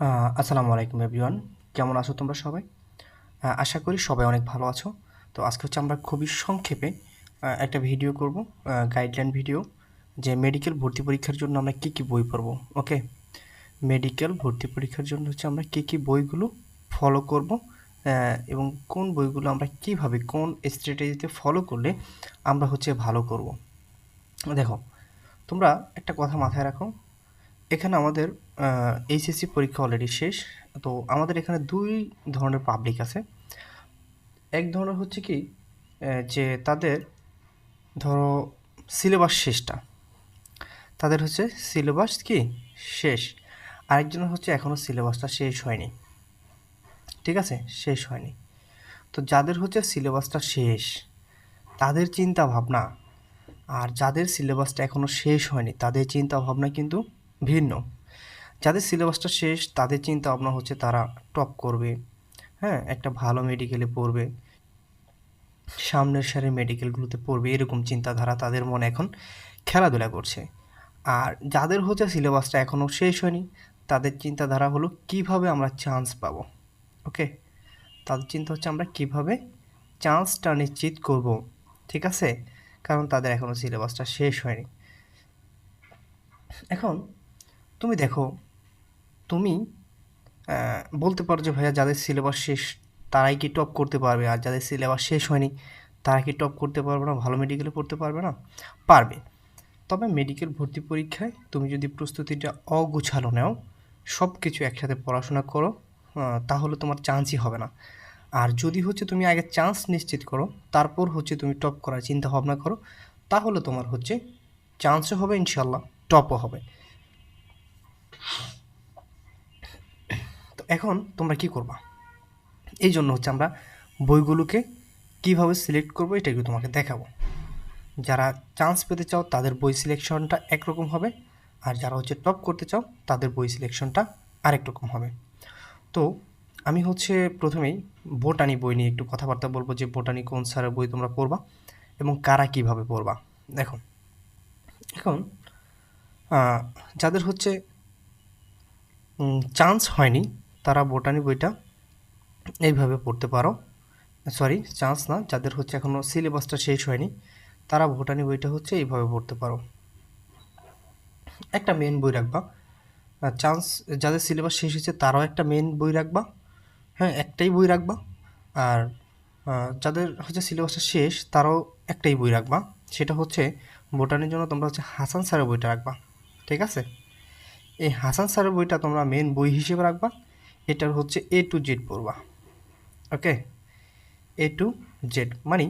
আসসালামু আলাইকুম এভরিওয়ান। কেমন আছো তোমরা সবাই? আশা করি সবাই অনেক ভালো আছো। তো আজকে হচ্ছে আমরা খুবই সংক্ষেপে একটা ভিডিও করব গাইডলাইন ভিডিও যে মেডিকেল ভর্তি পরীক্ষার জন্য আমরা কী কী বই পড়ব ওকে মেডিকেল ভর্তি পরীক্ষার জন্য হচ্ছে আমরা কী কী বইগুলো ফলো করব এবং কোন বইগুলো আমরা কীভাবে, কোন স্ট্র্যাটেজিতে ফলো করলে আমরা হচ্ছে ভালো করব। দেখো, তোমরা একটা কথা মাথায় রাখো এখানে আমাদের এইচএসসি পরীক্ষা অলরেডি শেষ। তো আমাদের এখানে দুই ধরনের পাবলিক আছে। এক ধরনের হচ্ছে কি যে তাদের ধরো সিলেবাস শেষটা। তাদের হচ্ছে সিলেবাস কি? শেষ। আরেকজনের হচ্ছে এখনও সিলেবাসটা শেষ হয়নি। ঠিক আছে? শেষ হয়নি। তো যাদের হচ্ছে সিলেবাসটা শেষ, তাদের চিন্তা ভাবনা আর যাদের সিলেবাসটা এখনও শেষ হয়নি, তাদের চিন্তা ভাবনা কিন্তু ভিন্ন। যাদের সিলেবাসটা শেষ, তাদের চিন্তা ভাবনা হচ্ছে তারা টপ করবে। হ্যাঁ একটা ভালো মেডিকেলে পড়বে। সামনের সারির মেডিকেলগুলোতে পড়বে, এরকম চিন্তাধারা তাদের মনে এখন খেলাধুলা করছে। আর যাদের হচ্ছে সিলেবাসটা এখনও শেষ হয়নি, তাদের চিন্তাধারা হলো কীভাবে আমরা চান্স পাব ওকে তাদের চিন্তা হচ্ছে আমরা কীভাবে চান্সটা নিশ্চিত করব, ঠিক আছে? কারণ তাদের এখনও সিলেবাসটা শেষ হয়নি। এখন তুমি দেখো, তুমি বলতে পারো যে ভাইয়া যাদের সিলেবাস শেষ, তারাই কি টপ করতে পারবে? আর যাদের সিলেবাস শেষ হয়নি, তারা কি টপ করতে পারবে না? ভালো মেডিকেলে পড়তে পারবে না? পারবে। তবে মেডিকেল ভর্তি পরীক্ষায় তুমি যদি প্রস্তুতিটা অগুছালো নাও সব কিছু একসাথে পড়াশোনা করো তাহলে তোমার চান্সই হবে না। আর যদি হচ্ছে তুমি আগে চান্স নিশ্চিত করো, তারপর হচ্ছে তুমি টপ করার চিন্তা ভাবনা করো, তাহলে তোমার হচ্ছে চান্সও হবে ইনশাল্লাহ টপও হবে। এখন তোমরা কি করবা? এই জন্য হচ্ছে আমরা বইগুলোকে কীভাবে সিলেক্ট করব এটা একটু তোমাকে দেখাবো। যারা চান্স পেতে চাও তাদের বই সিলেকশনটা একরকম হবে, আর যারা হচ্ছে টপ করতে চাও তাদের বই সিলেকশনটা আরেক রকম হবে। তো আমি হচ্ছে প্রথমেই বোটানি বই নিয়ে একটু কথাবার্তা বলব যে বোটানি কোন স্যারের বই তোমরা পড়বা এবং কারা কীভাবে পড়বা। দেখো, এখন যাদের হচ্ছে চান্স হয়নি তারা বোটানি বইটা এইভাবে পড়তে পারো। সরি চান্স না, যাদের হচ্ছে এখনও সিলেবাসটা শেষ হয়নি, তারা ভুটানি বইটা হচ্ছে এইভাবে পড়তে পারো। একটা মেন বই রাখবা। চান্স যাদের সিলেবাস শেষ হয়েছে, তারাও একটা মেন বই রাখবা। হ্যাঁ একটাই বই রাখবা। আর যাদের হচ্ছে সিলেবাসটা শেষ, তারাও একটাই বই রাখবা। সেটা হচ্ছে বোটানির জন্য তোমরা হচ্ছে হাসান স্যারের বইটা রাখবা। ঠিক আছে? এই হাসান স্যারের বইটা তোমরা মেন বই হিসেবে রাখবা। এটার হচ্ছে এ টু জেড পড়বা। ওকে এ টু জেড মানে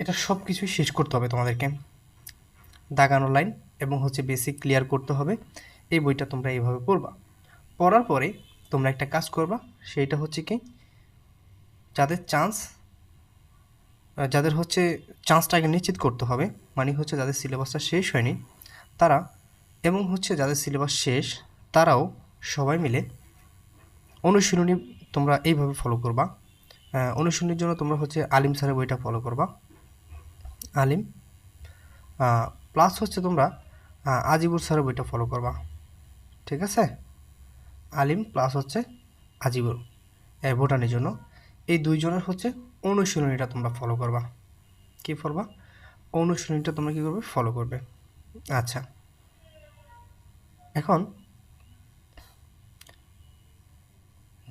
এটা সব কিছুই শেষ করতে হবে তোমাদেরকে। দাগানো লাইন এবং হচ্ছে বেসিক ক্লিয়ার করতে হবে। এই বইটা তোমরা এইভাবে পড়বা। পড়ার পরে তোমরা একটা কাজ করবা, সেইটা হচ্ছে কি? যাদের চান্স যাদের হচ্ছে চান্সটা আগে নিশ্চিত করতে হবে মানে হচ্ছে যাদের সিলেবাসটা শেষ হয়নি, তারা এবং হচ্ছে যাদের সিলেবাস শেষ, তারাও সবাই মিলে অনুশীলনী তোমরা এইভাবে ফলো করবা। অনুশীলনীর জন্য তোমরা হচ্ছে আলিম স্যারের বইটা ফলো করবা। আলিম। প্লাস হচ্ছে তোমরা আজিবুর স্যারের বইটা ফলো করবা। ঠিক আছে? আলিম প্লাস হচ্ছে আজিবুর এই ভুটানের জন্য। এই দুইজনের হচ্ছে অনুশীলনীটা তোমরা ফলো করবা। কি করবা? অনুশীলনীটা তোমরা কী করবে? ফলো করবে। আচ্ছা। এখন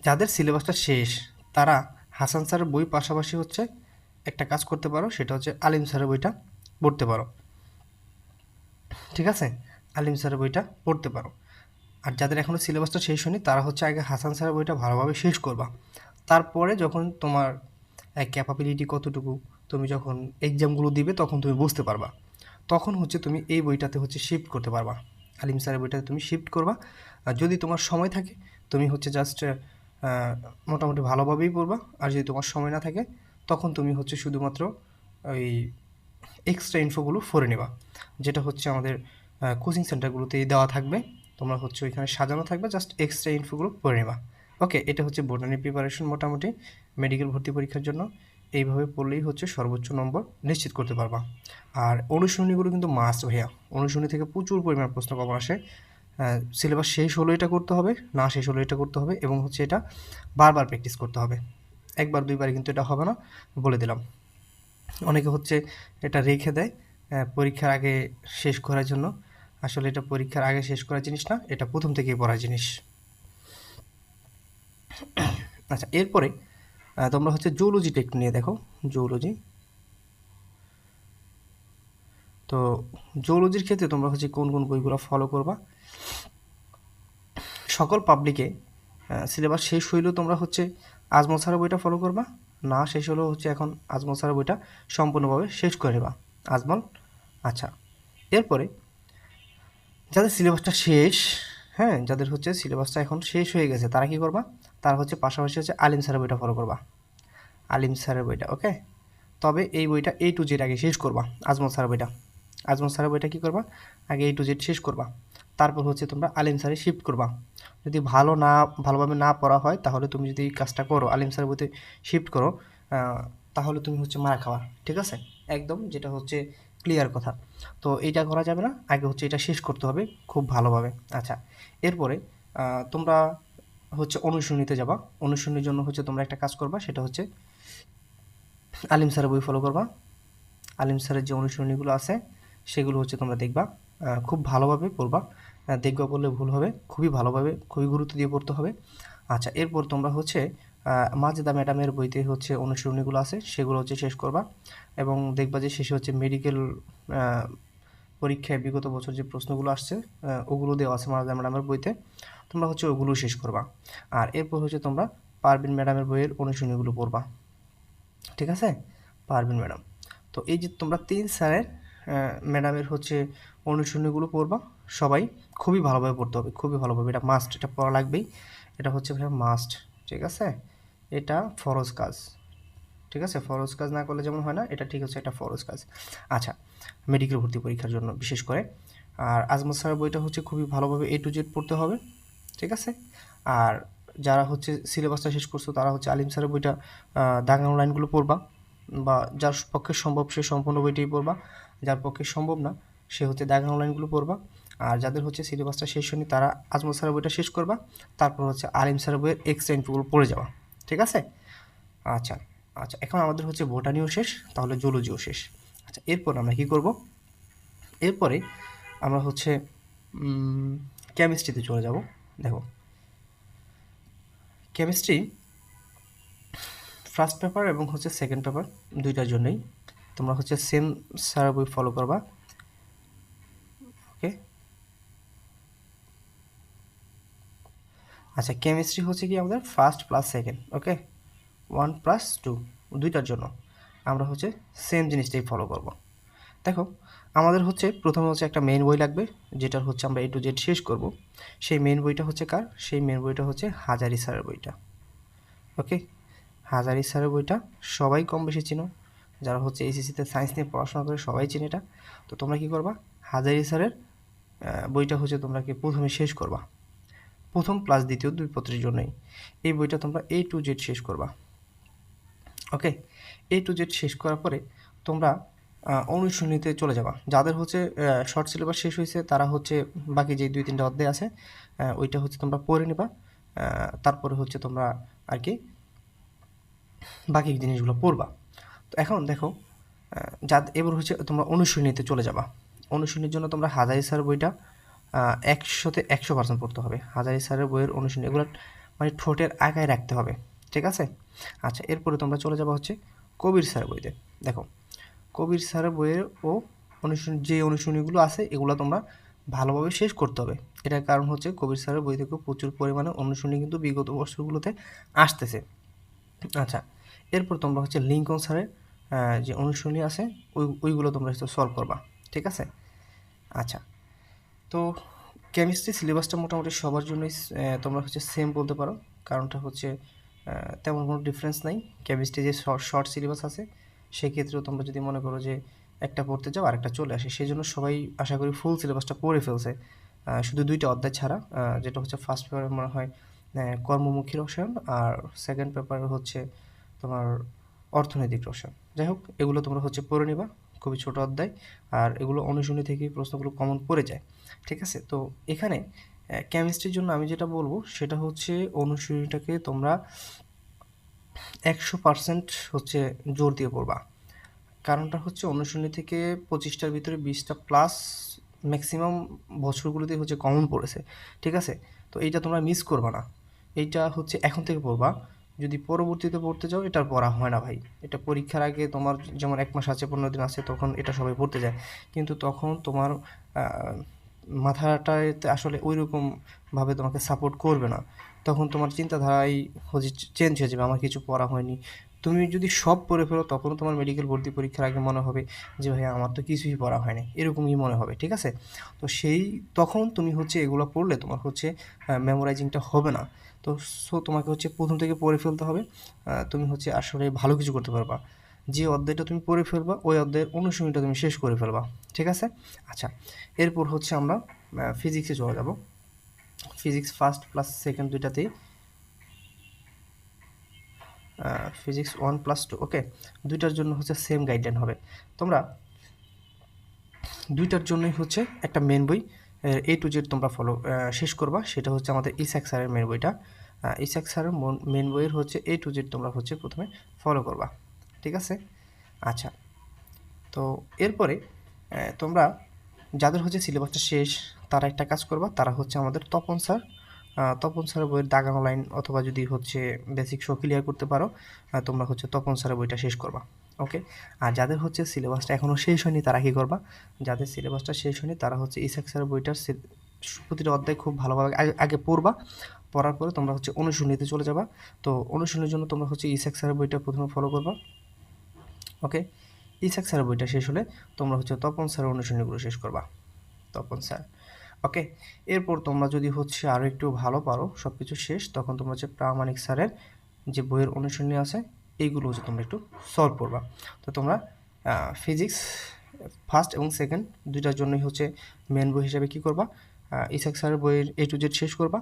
যাদের সিলেবাসটা শেষ, তারা হাসান স্যারের বই পাশাপাশি হচ্ছে একটা কাজ করতে পারো, সেটা হচ্ছে আলিম স্যারের বইটা পড়তে পারো। ঠিক আছে? আলিম স্যারের বইটা পড়তে পারো। আর যাদের এখনও সিলেবাসটা শেষ হয়নি, তারা হচ্ছে আগে হাসান স্যারের বইটা ভালোভাবে শেষ করবা। তারপরে যখন তোমার ক্যাপাবিলিটি কতটুকু, তুমি যখন এক্সামগুলো দিবে, তখন তুমি বুঝতে পারবা। তখন হচ্ছে তুমি এই বইটাতে হচ্ছে শিফট করতে পারবা। আলিম স্যারের বইটাতে তুমি শিফট করবা। আর যদি তোমার সময় থাকে, তুমি হচ্ছে জাস্ট মোটামুটি ভালোভাবেই পড়বা। আর যদি তোমার সময় না থাকে, তখন তুমি হচ্ছে শুধুমাত্র ওই এক্সট্রা ইনফোগুলো ফরে নেবা। যেটা হচ্ছে আমাদের কোচিং সেন্টারগুলোতেই দেওয়া থাকবে। তোমরা হচ্ছে ওইখানে সাজানো থাকবে জাস্ট এক্সট্রা ইনফোগুলো পড়ে নেবা। ওকে এটা হচ্ছে বোটানি প্রিপারেশন মোটামুটি মেডিকেল ভর্তি পরীক্ষার জন্য। এইভাবে পড়লেই হচ্ছে সর্বোচ্চ নম্বর নিশ্চিত করতে পারবা। আর অনুশীলনীগুলো কিন্তু মাস্ট ভাইয়া। অনুশীলনী থেকে প্রচুর পরিমাণ প্রশ্ন কমন আসে। সিলেবাস শেষ হলো এটা করতে হবে, না শেষ হলো এটা করতে হবে এবং হচ্ছে এটা বারবার প্র্যাকটিস করতে হবে। একবার দুইবার কিন্তু এটা হবে না, বলে দিলাম। অনেকে হচ্ছে এটা রেখে দেয় পরীক্ষার আগে শেষ করার জন্য। আসলে এটা পরীক্ষার আগে শেষ করার জিনিস না, এটা প্রথম থেকেই পড়ার জিনিস। আচ্ছা এরপরে তোমরা হচ্ছে জুলজিটা একটু নিয়ে দেখো জুলজি তো জুলজির ক্ষেত্রে তোমরা হচ্ছে কোন কোন বইগুলো ফলো করবা? সকল পাবলিকে সিলেবাস শেষ হইলেও তোমরা হচ্ছে আজমল স্যারের বইটা ফলো করবা। না শেষ হলেও হচ্ছে এখন আজমল স্যারের বইটা সম্পূর্ণভাবে শেষ করে নেবা। আজমল আচ্ছা। এরপরে, যাদের সিলেবাসটা শেষ হ্যাঁ যাদের হচ্ছে সিলেবাসটা এখন শেষ হয়ে গেছে, তারা কী করবা? তারা হচ্ছে পাশাপাশি হচ্ছে আলিম স্যারের বইটা ফলো করবা। আলিম স্যারের বইটা ওকে তবে এই বইটা এ টু জেড আগে শেষ করবা, আজমল স্যারের বইটা। আজমল স্যারের বইটা কী করবা? আগে এ টু জেড শেষ করবা। তারপর হচ্ছে তোমরা আলিম স্যারে শিফট করবা। যদি ভালো না, ভালোভাবে না পড়া হয়, তাহলে তুমি যদি কাজটা করো, আলিম স্যারের বইতে শিফট করো তাহলে তুমি হচ্ছে মারা খাওয়া ঠিক আছে? একদম, যেটা হচ্ছে ক্লিয়ার কথা। তো এইটা করা যাবে না, আগে হচ্ছে এটা শেষ করতে হবে খুব ভালোভাবে। আচ্ছা এরপরে তোমরা হচ্ছে অনুশীলনীতে যাবা। অনুশীলনীর জন্য হচ্ছে তোমরা একটা কাজ করবা, সেটা হচ্ছে আলিম স্যারের বই ফলো করবা। আলিম স্যারের যে অনুশীলনীগুলো আছে, সেগুলো হচ্ছে তোমরা দেখবা। খুব ভালোভাবে পড়বা। দেখবা বললে ভুল হবে, খুবই ভালোভাবে, খুবই গুরুত্ব দিয়ে পড়তে হবে। আচ্ছা এরপর তোমরা হচ্ছে মাজেদা ম্যাডামের বইতে হচ্ছে অনুশীলনীগুলো আছে, সেগুলো হচ্ছে শেষ করবা এবং দেখবা যে শেষে হচ্ছে মেডিকেল পরীক্ষায় বিগত বছর যে প্রশ্নগুলো আসছে ওগুলো দেওয়া আছে মাজেদা ম্যাডামের বইতে। তোমরা হচ্ছে ওগুলো শেষ করবা। আর এরপর হচ্ছে তোমরা পারবিন ম্যাডামের বইয়ের অনুশীলনীগুলো পড়বা। ঠিক আছে? পারবিন ম্যাডাম। তো এই যে তোমরা তিন স্যারের ম্যাডামের হচ্ছে অনুশীলনীগুলো পড়বা। সবাই খুবই ভালোভাবে পড়তে হবে, খুবই ভালোভাবে। এটা মাস্ট এটা পড়া লাগবেই। এটা হচ্ছে ভাই মাস্ট ঠিক আছে? এটা ফরজ কাজ, ঠিক আছে? ফরজ কাজ না করলে যেমন হয় না, এটা ঠিক আছে এটা ফরজ কাজ। আচ্ছা মেডিকেল ভর্তি পরীক্ষার জন্য বিশেষ করে। আর আজমত স্যারের বইটা হচ্ছে খুবই ভালোভাবে এ টু জেড পড়তে হবে, ঠিক আছে? আর যারা হচ্ছে সিলেবাসটা শেষ করছ, তারা হচ্ছে আলিম স্যারের বইটা দাগানো লাইনগুলো পড়বা, বা যার পক্ষে সম্ভব সে সম্পূর্ণ বইটাই পড়বা। যার পক্ষে সম্ভব না, সে হচ্ছে দাগানো লাইনগুলো পড়বা। আর যাদের হচ্ছে সিলেবাসটা শেষ হয়নি, তারা আজমল স্যারের বইটা শেষ করবা। তারপর হচ্ছে আলিম স্যারের বইয়ের এক্সটেন্টগুলো পড়ে যাওয়া ঠিক আছে? আচ্ছা আচ্ছা এখন আমাদের হচ্ছে বোটানিও শেষ, তাহলে জুলজিও শেষ। আচ্ছা এরপর আমরা কি করব? এরপরে আমরা হচ্ছে কেমিস্ট্রিতে চলে যাব। দেখো কেমিস্ট্রি ফার্স্ট পেপার এবং হচ্ছে সেকেন্ড পেপার দুইটার জন্যই। তোমরা হচ্ছে সেম স্যার বই ফলো করবা। ওকে আচ্ছা কেমিস্ট্রি হচ্ছে কি আমাদের first plus second okay one plus two দুইটার জন্য আমরা হচ্ছে সেম জিনিসটাই ফলো করব। দেখো, আমাদের হচ্ছে প্রথমে হচ্ছে একটা মেন বই লাগবে, যেটার হচ্ছে আমরা এ টু জেড শেষ করব। সেই মেন বইটা হচ্ছে কার? সেই মেন বইটা হচ্ছে হাজারি স্যারের বইটা। ওকে হাজারি স্যারের বইটা সবাই কম বেশি চিনো যারা হচ্ছে এসএসসিতে সায়েন্স নিয়ে পড়াশোনা করে সবাই চেনে এটা। তো তোমরা কি করবা? হাজারি স্যারের বইটা হচ্ছে তোমরা কি প্রথমে শেষ করবা। প্রথম প্লাস দ্বিতীয় দুই পত্রের জন্যই। এই বইটা তোমরা এ টু জেড শেষ করবা। ওকে এ টু জেড শেষ করার পরে তোমরা অনুশীলনীতে চলে যাবা। যাদের হচ্ছে শর্ট সিলেবাস শেষ হয়েছে, তারা হচ্ছে বাকি যে দুই তিনটা অধ্যায় আছে ওইটা হচ্ছে তোমরা পড়ে নেবা। তারপরে হচ্ছে তোমরা আর কি বাকি জিনিসগুলো পড়বা। তো এখন দেখো যা এবার হচ্ছে তোমরা অনুশীলনীতে চলে যাবা। অনুশীলনীর জন্য তোমরা হাজারি স্যার বইটা একশোতে একশো পার্সেন্ট পড়তে হবে। হাজারি স্যারের বইয়ের অনুশীলনী, এগুলো মানে ঠোঁটের আগায় রাখতে হবে, ঠিক আছে? আচ্ছা এরপরে তোমরা চলে যাবা হচ্ছে কবির স্যারের বইতে। দেখো, কবির স্যারের বইয়ের ও অনুশীলনী, যে অনুশীলনীগুলো আছে, এগুলো তোমরা ভালোভাবে শেষ করতে হবে। এটার কারণ হচ্ছে কবির স্যারের বই থেকে প্রচুর পরিমাণে অনুশীলনী কিন্তু বিগত বছরগুলোতে আসতেছে। আচ্ছা এরপর তোমরা হচ্ছে লিঙ্কন স্যারের যে অনুশীলনী আছে, ওই, ওইগুলো তোমরা হচ্ছে সলভ করবা, ঠিক আছে? আচ্ছা তো কেমিস্ট্রি সিলেবাসটা মোটামুটি সবার জন্যই তোমরা হচ্ছে সেম বলতে পারো, কারণটা হচ্ছে তেমন কোনো ডিফারেন্স নাই। কেমিস্ট্রি যে শর্ট সিলেবাস আছে, সেক্ষেত্রেও তোমরা যদি মনে করো যে একটা পড়তে যাও, আরেকটা চলে আসে সেই জন্য সবাই আশা করি ফুল সিলেবাসটা পড়ে ফেলছে। শুধু দুইটা অধ্যায় ছাড়া যেটা হচ্ছে ফার্স্ট পেপারে মনে হয় কর্মমুখী রসায়ন, আর সেকেন্ড পেপার হচ্ছে তোমার অর্থনৈতিক রসায়ন। যাই হোক, এগুলো তোমরা হচ্ছে পড়ে নিবা, খুবই ছোট অধ্যায়, আর এগুলো অনুশীলনী থেকেই প্রশ্নগুলো কমন পড়ে যায়, ঠিক আছে? তো এখানে কেমিস্ট্রির জন্য আমি যেটা বলব, সেটা হচ্ছে অনুশীলনীটাকে তোমরা একশো পার্সেন্ট হচ্ছে জোর দিয়ে পড়বা। কারণটা হচ্ছে অনুশীলনী থেকে পঁচিশটার ভিতরে বিশটা প্লাস ম্যাক্সিমাম বছরগুলোতে হচ্ছে কমন পড়েছে, ঠিক আছে? তো এইটা তোমরা মিস করবা না। এইটা হচ্ছে এখন থেকে পড়বা। যদি পরবর্তীতে পড়তে যাও এটার পড়া হয় না ভাই। এটা পরীক্ষার আগে তোমার যেমন এক মাস আছে, পনেরো দিন আছে, তখন এটা সবাই পড়তে যায়। কিন্তু তখন তোমার মাথাটাতে আসলে ওই রকমভাবে তোমাকে সাপোর্ট করবে না। তখন তোমার চিন্তাধারাই হচ্ছে চেঞ্জ হয়ে যাবে, আমার কিছু পড়া হয়নি। তুমি যদি সব পড়ে ফেলো, তখনও তোমার মেডিকেল ভর্তি পরীক্ষার আগে মনে হবে যে ভাই আমার তো কিছুই পড়া হয়নি। এরকমই মনে হবে, ঠিক আছে? তো সেই, তখন তুমি হচ্ছে এগুলো পড়লে তোমার হচ্ছে মেমোরাইজিংটা হবে না। তো সো তোমাকে হচ্ছে প্রথম থেকে পড়ে ফেলতে হবে। তুমি হচ্ছে আসলে ভালো কিছু করতে পারবা। যে অধ্যায়টা তুমি পড়ে ফেলবা, ওই অধ্যায়ের অনুশীলনটা তুমি শেষ করে ফেলবা। ঠিক আছে? আচ্ছা এরপর হচ্ছে আমরা ফিজিক্সে চলে যাব। Physics first plus second দুইটাতেই physics one plus two okay দুইটার জন্য হচ্ছে সেম গাইডলাইন হবে। তোমরা দুইটার জন্যই হচ্ছে একটা মেন বই এ টু জেড তোমরা ফলো শেষ করবা। সেটা হচ্ছে আমাদের ইসাক স্যারের মেন বইটা। ইসাক স্যারের মেন বইয়ের হচ্ছে এ টু জেড তোমরা হচ্ছে প্রথমে ফলো করবা। ঠিক আছে? আচ্ছা। তো এরপরে তোমরা যাদের হচ্ছে সিলেবাসটা শেষ, তারা একটা কাজ করবা। তারা হচ্ছে আমাদের তপন স্যার। তপন স্যারের বইয়ের দাগানো লাইন অথবা যদি হচ্ছে বেসিক শো ক্লিয়ার করতে পারো তোমরা হচ্ছে তপন স্যারের বইটা শেষ করবা। ওকে আর যাদের হচ্ছে সিলেবাসটা এখনও শেষ হয়নি, তারা কী করবা? যাদের সিলেবাসটা শেষ হয়নি, তারা হচ্ছে ইসাক স্যারের বইটার প্রতিটা অধ্যায় খুব ভালোভাবে আগে পড়বা। পড়ার পরে তোমরা হচ্ছে অনুশীলনীতে চলে যাবা। তো অনুশীলনের জন্য তোমরা হচ্ছে ইসাক স্যারের বইটা প্রথমে ফলো করবা। ওকে ইসাক স্যারের বইটা শেষ হলে তোমরা হচ্ছে তপন স্যারের অনুশীলনীগুলো শেষ করবা। তপন স্যার ওকে এরপর তোমরা যদি হচ্ছে আরও একটু ভালো পারো সব কিছু শেষ, তখন তোমরা হচ্ছে প্রামাণিক স্যারের যে বইয়ের অনুশীলনী আছে এইগুলো হচ্ছে তোমরা একটু সলভ করবা। তো তোমরা ফিজিক্স ফার্স্ট এবং সেকেন্ড দুইটার জন্যই হচ্ছে মেন বই হিসাবে কী করবা? ইসাক স্যারের বইয়ের এ টু জেড শেষ করবা।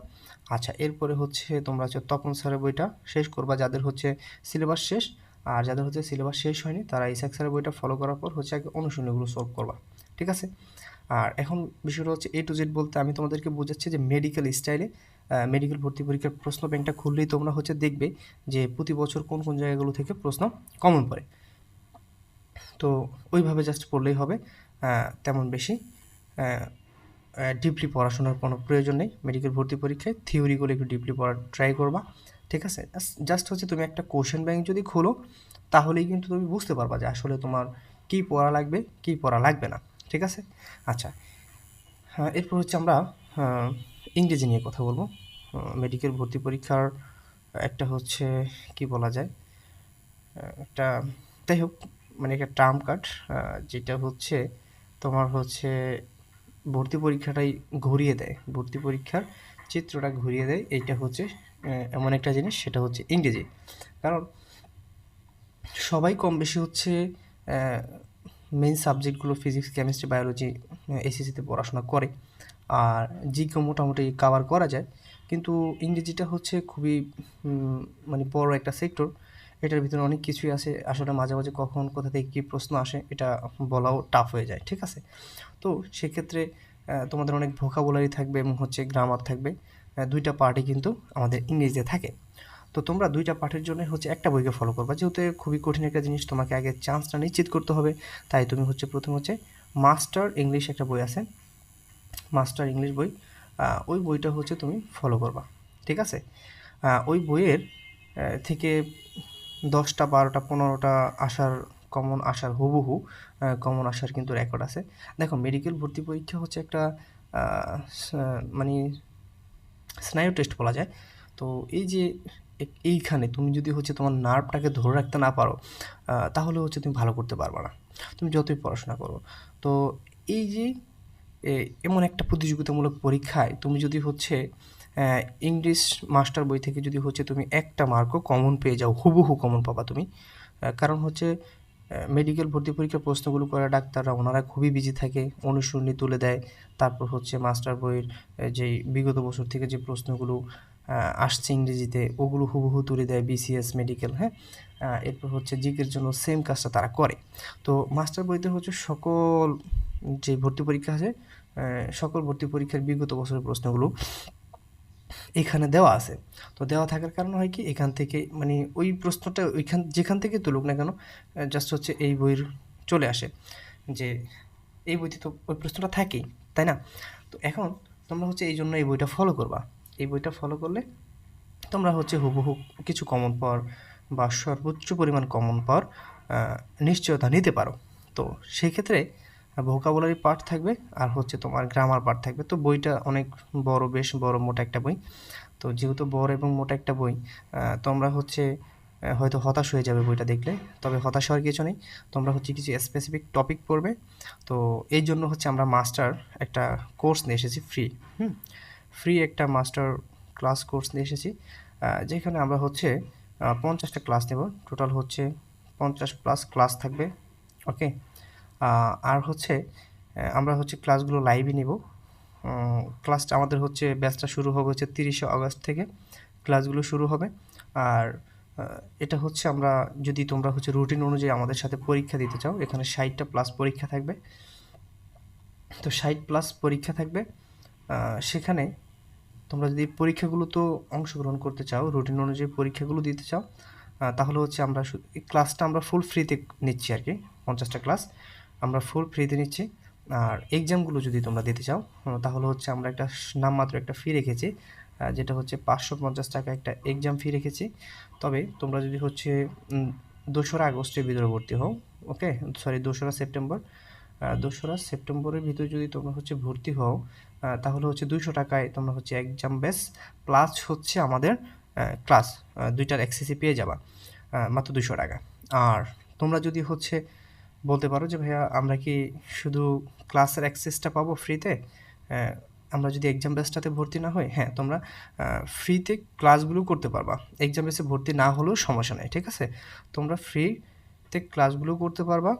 আচ্ছা এরপরে হচ্ছে তোমরা হচ্ছে তপন স্যারের বইটা শেষ করবা, যাদের হচ্ছে সিলেবাস শেষ। আর যাদের হচ্ছে সিলেবাস শেষ হয়নি, তারা ইসাক স্যারের বইটা ফলো করার পর হচ্ছে আগে অনুশীলনীগুলো সলভ করবা। ঠিক আছে? আর এখন বিষয়টা হচ্ছে এ টু জেড বলতে আমি তোমাদেরকে বোঝাচ্ছি যে মেডিকেল স্টাইলে মেডিকেল ভর্তি পরীক্ষার প্রশ্ন ব্যাংকটা খুললেই তোমরা হচ্ছে দেখবে যে প্রতি বছর কোন কোন জায়গাগুলো থেকে প্রশ্ন কমন পড়ে। তো ওইভাবে জাস্ট পড়লেই হবে। তেমন বেশি ডিপলি পড়াশোনার কোনো প্রয়োজন নেই মেডিকেল ভর্তি পরীক্ষায়। থিওরিগুলো একটু ডিপলি পড়ার ট্রাই করবা, ঠিক আছে? জাস্ট হচ্ছে তুমি একটা কোশ্চেন ব্যাংক যদি খোলো, তাহলেই কিন্তু তুমি বুঝতে পারবা যে আসলে তোমার কী পড়া লাগবে, কী পড়া লাগবে না, ঠিক আছে? আচ্ছা হ্যাঁ এরপর হচ্ছে আমরা ইংরেজি নিয়ে কথা বলব। মেডিকেল ভর্তি পরীক্ষার একটা হচ্ছে, কি বলা যায় একটা, যাই হোক মানে একটা টার্ম কার্ড যেটা হচ্ছে তোমার হচ্ছে ভর্তি পরীক্ষাটাই ঘুরিয়ে দেয়। ভর্তি পরীক্ষার চিত্রটা ঘুরিয়ে দেয়। এইটা হচ্ছে এমন একটা জিনিস, সেটা হচ্ছে ইংরেজি। কারণ সবাই কম বেশি হচ্ছে মেইন সাবজেক্টগুলো ফিজিক্স কেমিস্ট্রি বায়োলজি এসএসসিতে পড়াশোনা করে। আর জিকে মোটামুটি কাভার করা যায়। কিন্তু ইংরেজিটা হচ্ছে খুবই মানে বড় একটা সেক্টর এটার ভিতরে অনেক কিছুই আছে। আসলে মাঝে মাঝে কখন কোথা থেকে কী প্রশ্ন আসে, এটা বলাও টাফ হয়ে যায়, ঠিক আছে? তো সেক্ষেত্রে তোমাদের অনেক ভোকাবুলারি থাকবে এবং হচ্ছে গ্রামার থাকবে। দুইটা পার্টি কিন্তু আমাদের ইংরেজিতে থাকে। তো তোমরা দুইটা পাঠের জন্য হচ্ছে একটা বইকে ফলো করবা। যেহেতু খুবই কঠিন একটা জিনিস, তোমাকে আগে চান্সটা নিশ্চিত করতে হবে। তাই তুমি হচ্ছে প্রথম হচ্ছে মাস্টার ইংলিশ একটা বই আছে। মাস্টার ইংলিশ বই ওই বইটা হচ্ছে তুমি ফলো করবা, ঠিক আছে? ওই বইয়ের থেকে দশটা, বারোটা, পনেরোটা আসার কমন আসার হুবহু কমন আসার কিন্তু রেকর্ড আছে। দেখো মেডিকেল ভর্তি পরীক্ষা হচ্ছে একটা মানে স্নায়ু টেস্ট বলা যায়। তো এই যে এইখানে তুমি যদি হচ্ছে তোমার নার্ভটাকে ধরে রাখতে না পারো তাহলে হচ্ছে তুমি ভালো করতে পারবে না। তুমি যতই পড়াশোনা করো। তো এই যে এমন একটা প্রতিযোগিতামূলক পরীক্ষায় তুমি যদি হচ্ছে ইংলিশ মাস্টার বই থেকে যদি হচ্ছে তুমি একটা মার্কও কমন পেয়ে যাও, হুবহু কমন পাবা তুমি। কারণ হচ্ছে মেডিকেল ভর্তি পরীক্ষার প্রশ্নগুলো করে ডাক্তাররা, ওনারা খুবই বিজি থাকে অনুসরণী তুলে দেয়, তারপর হচ্ছে মাস্টার বইয়ের যেই বিগত বছর থেকে যে প্রশ্নগুলো আসছে ইংরেজিতে, ওগুলো হুবহু তুলে দেয় বিসিএস মেডিকেল হ্যাঁ? এরপর হচ্ছে জিকের জন্য সেম কাজটা তারা করে। তো মাস্টার বইতে হচ্ছে সকল যে ভর্তি পরীক্ষা আছে সকল ভর্তি পরীক্ষার বিগত বছরের প্রশ্নগুলো এখানে দেওয়া আছে। তো দেওয়া থাকার কারণে হয় কি, এখান থেকে মানে ওই প্রশ্নটা ওইখান, যেখান থেকে তুলুক না কেন জাস্ট হচ্ছে এই বইয়ের চলে আসে যে এই বইতে তো ওই প্রশ্নটা থাকেই, তাই না? তো এখন তোমরা হচ্ছে এই জন্য এই বইটা ফলো করবা। এই বইটা ফলো করলে তোমরা হচ্ছে হুবহু কিছু কমন পাওয়ার বা সর্বোচ্চ পরিমাণ কমন পাওয়ার নিশ্চয়তা নিতে পারো। তো সেই ক্ষেত্রে ভোকাবুলারি পার্ট থাকবে আর হচ্ছে তোমার গ্রামার পার্ট থাকবে। তো বইটা অনেক বড়, বেশ বড়, মোটা একটা বই। তো যেহেতু বড় এবং মোটা একটা বই তোমরা হচ্ছে হয়তো হতাশ হয়ে যাবে বইটা দেখলে। তবে হতাশ হওয়ার কিছু নেই। তোমরা হচ্ছে কিছু স্পেসিফিক টপিক পড়বে। তো এই জন্য হচ্ছে আমরা মাস্টার একটা কোর্স নিয়ে এসেছি ফ্রি হুম? ফ্রি একটা মাস্টার ক্লাস কোর্স নিয়ে এসেছি। যেখানে আমরা হচ্ছে পঞ্চাশটা ক্লাস নেব। টোটাল হচ্ছে পঞ্চাশ প্লাস ক্লাস থাকবে ওকে আর হচ্ছে আমরা হচ্ছে ক্লাসগুলো লাইভই নিব। ক্লাসটা আমাদের হচ্ছে ব্যাচটা শুরু হবে হচ্ছে তিরিশে আগস্ট থেকে ক্লাসগুলো শুরু হবে। আর এটা হচ্ছে আমরা যদি তোমরা হচ্ছে রুটিন অনুযায়ী আমাদের সাথে পরীক্ষা দিতে চাও, এখানে ষাটটা প্লাস পরীক্ষা থাকবে। তো ষাট প্লাস পরীক্ষা থাকবে। সেখানে তোমরা যদি পরীক্ষাগুলো তো অংশগ্রহণ করতে চাও রুটিন অনুযায়ী পরীক্ষাগুলো দিতে চাও তাহলে হচ্ছে আমরা ক্লাসটা আমরা ফুল ফ্রিতে নিচ্ছি আর কি পঞ্চাশটা ক্লাস আমরা ফুল ফ্রিতে নিচ্ছি। আর এক্সামগুলো যদি তোমরা দিতে চাও তাহলে হচ্ছে আমরা একটা নামমাত্র একটা ফি রেখেছি। যেটা হচ্ছে পাঁচশো পঞ্চাশ টাকা একটা এক্সাম ফি রেখেছি। তবে তোমরা যদি হচ্ছে দোসরা আগস্টের ভিতরে ভর্তি হও ওকে সরি দোসরা সেপ্টেম্বর। দোসরা সেপ্টেম্বরের ভিতরে যদি তোমরা হচ্ছে ভর্তি হও তাহলে হচ্ছে দুইশো টাকায় তোমরা হচ্ছে এক্সাম বেস প্লাস হচ্ছে আমাদের ক্লাস দুইটার অ্যাক্সেসই পেয়ে যাবা। মাত্র দুশো টাকা। আর তোমরা যদি হচ্ছে বলতে পারো যে, ভাইয়া, আমরা কি শুধু ক্লাসের অ্যাক্সেসটা পাবো ফ্রিতে আমরা যদি এক্সাম বেসটাতে ভর্তি না হই হ্যাঁ তোমরা ফ্রিতে ক্লাসগুলো করতে পারবা। এক্সাম বেসে ভর্তি না হলেও সমস্যা নেই, ঠিক আছে? তোমরা ফ্রিতে ক্লাসগুলো করতে পারবা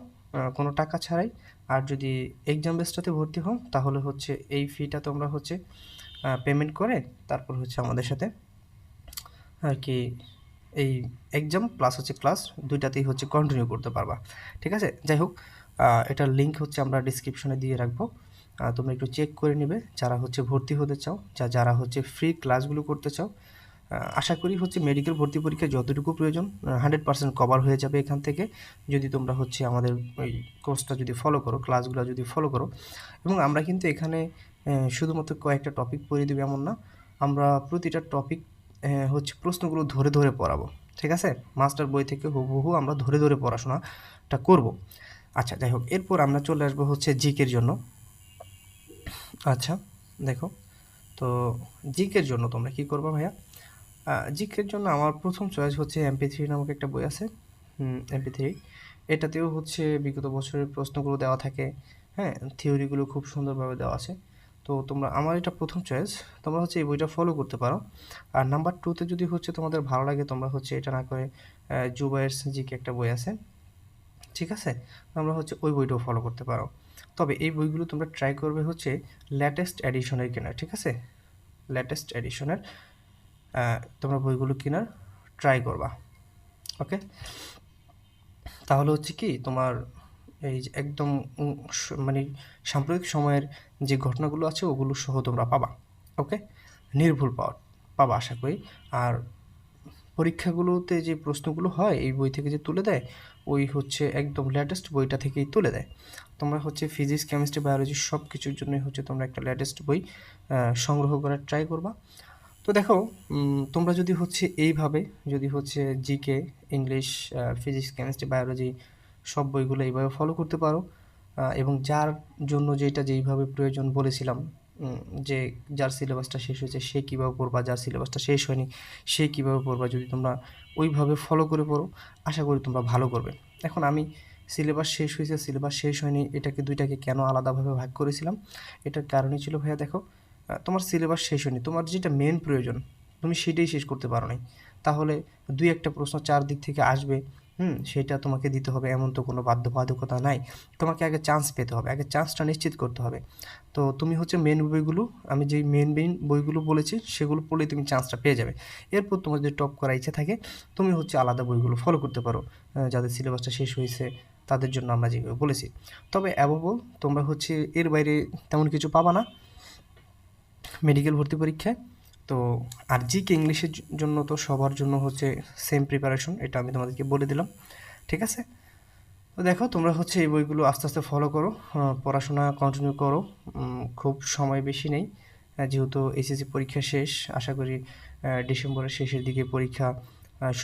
কোনো টাকা ছাড়াই। আর যদি এক্সাম বেসটাতে ভর্তি হও, তাহলে হচ্ছে এই ফিটা তোমরা হচ্ছে পেমেন্ট করে তারপর হচ্ছে আমাদের সাথে আর কি এই এক্সাম প্লাস হচ্ছে ক্লাস দুইটাতেই হচ্ছে কন্টিনিউ করতে পারবা। ঠিক আছে? যাই হোক এটার লিঙ্ক হচ্ছে আমরা ডিসক্রিপশনে দিয়ে রাখব। তোমরা একটু চেক করে নেবে, যারা হচ্ছে ভর্তি হতে চাও, যা, যারা হচ্ছে ফ্রি ক্লাসগুলো করতে চাও আশা করি হচ্ছে মেডিকেল ভর্তি পরীক্ষা যতটুকু প্রয়োজন হান্ড্রেড পার্সেন্ট কভার হয়ে যাবে এখান থেকে। যদি তোমরা হচ্ছে আমাদের ওই কোর্সটা যদি ফলো করো ক্লাসগুলো যদি ফলো করো, এবং আমরা কিন্তু এখানে শুধুমাত্র কয়েকটা টপিক পড়িয়ে দেবে এমন না, আমরা প্রতিটা টপিক হচ্ছে প্রশ্নগুলো ধরে ধরে পড়াবো, ঠিক আছে? মাস্টার বই থেকে হুবহু আমরা ধরে ধরে পড়াশোনাটা করব। আচ্ছা যাই হোক, এরপর আমরা চলে আসব হচ্ছে জিকের জন্য। আচ্ছা দেখো, তো জিকের জন্য তোমরা কি করবা ভাইয়া? জিকের জন্য আমার প্রথম চয়েস হচ্ছে এমপি থ্রি নামক একটা বই আছে। এমপি থ্রি এটাতেও হচ্ছে বিগত বছরের প্রশ্নগুলো দেওয়া থাকে। হ্যাঁ থিওরিগুলো খুব সুন্দরভাবে দেওয়া আছে। তো তোমরা, আমার এটা প্রথম চয়েস তোমরা হচ্ছে এই বইটা ফলো করতে পারো। আর নাম্বার টুতে যদি হচ্ছে তোমাদের ভালো লাগে, তোমরা হচ্ছে এটা না করে জুবাইয়ের জিকে একটা বই আছে, ঠিক আছে? তোমরা হচ্ছে ওই বইটাও ফলো করতে পারো। তবে এই বইগুলো তোমরা ট্রাই করবে হচ্ছে লেটেস্ট এডিশনের কেনার, ঠিক আছে? লেটেস্ট এডিশনের তোমরা বইগুলো কেনার ট্রাই করবা ওকে তাহলে হচ্ছে কি তোমার এই যে একদম মানে সাম্প্রতিক সময়ের যে ঘটনাগুলো আছে, ওগুলো সহ তোমরা পাবা ওকে নির্ভুল পাওয়া পাবা আশা করি। আর পরীক্ষাগুলোতে যে প্রশ্নগুলো হয়, এই বই থেকে যে তুলে দেয়, ওই হচ্ছে একদম লেটেস্ট বইটা থেকেই তুলে দেয়। তোমরা হচ্ছে ফিজিক্স কেমিস্ট্রি বায়োলজি সব কিছুর জন্যই হচ্ছে তোমরা একটা লেটেস্ট বই সংগ্রহ করার ট্রাই করবা। তো দেখো তোমরা যদি হচ্ছে এইভাবে, যদি হচ্ছে GK English physics chemistry biology সব বইগুলো এইভাবে ফলো করতে পারো। এবং যার জন্য যেটা যেইভাবে প্রয়োজন বলেছিলাম যে যার সিলেবাসটা শেষ হয়েছে সে কীভাবে পড়বা, যার সিলেবাসটা শেষ হয়নি সে কীভাবে পড়বা যদি তোমরা ওইভাবে ফলো করে পড়ো, আশা করি তোমরা ভালো করবে। এখন আমি সিলেবাস শেষ হয়েছে সিলেবাস শেষ হয়নি, এটাকে দুইটাকে কেন আলাদাভাবে ভাগ করেছিলাম? এটার কারণই ছিল ভাইয়া দেখো তোমার সিলেবাস শেষ হয়নি, তোমার যেটা মেন প্রয়োজন, তুমি সেটাই শেষ করতে পারো নাই। তাহলে দুই একটা প্রশ্ন চার দিক থেকে আসবে হুম, সেটা তোমাকে দিতে হবে, এমন তো কোনো বাধ্যবাধকতা নাই। তোমাকে আগে চান্স পেতে হবে, আগে চান্সটা নিশ্চিত করতে হবে। তো তুমি হচ্ছে মেন বইগুলো, আমি যেই মেন মেন বইগুলো বলেছি, সেগুলো পড়লে তুমি চান্সটা পেয়ে যাবে। এরপর তোমার যদি টপ করার ইচ্ছে থাকে, তুমি হচ্ছে আলাদা বইগুলো ফলো করতে পারো। যাদের সিলেবাসটা শেষ হয়েছে, তাদের জন্য আমরা যেভাবে বলেছি। তবে অ্যাবোবল তোমরা হচ্ছে এর বাইরে তেমন কিছু পাবা না। মেডিকেল ভর্তি পরীক্ষায়। তো আর জিকে ইংলিশের জন্য তো সবার জন্য হচ্ছে সেম প্রিপারেশন এটা আমি তোমাদেরকে বলে দিলাম, ঠিক আছে? তো দেখো, তোমরা হচ্ছে এই বইগুলো আস্তে আস্তে ফলো করো পড়াশোনা কন্টিনিউ করো খুব সময় বেশি নেই যেহেতু এসএসসি পরীক্ষা শেষ, আশা করি ডিসেম্বরের শেষের দিকে পরীক্ষা শুরু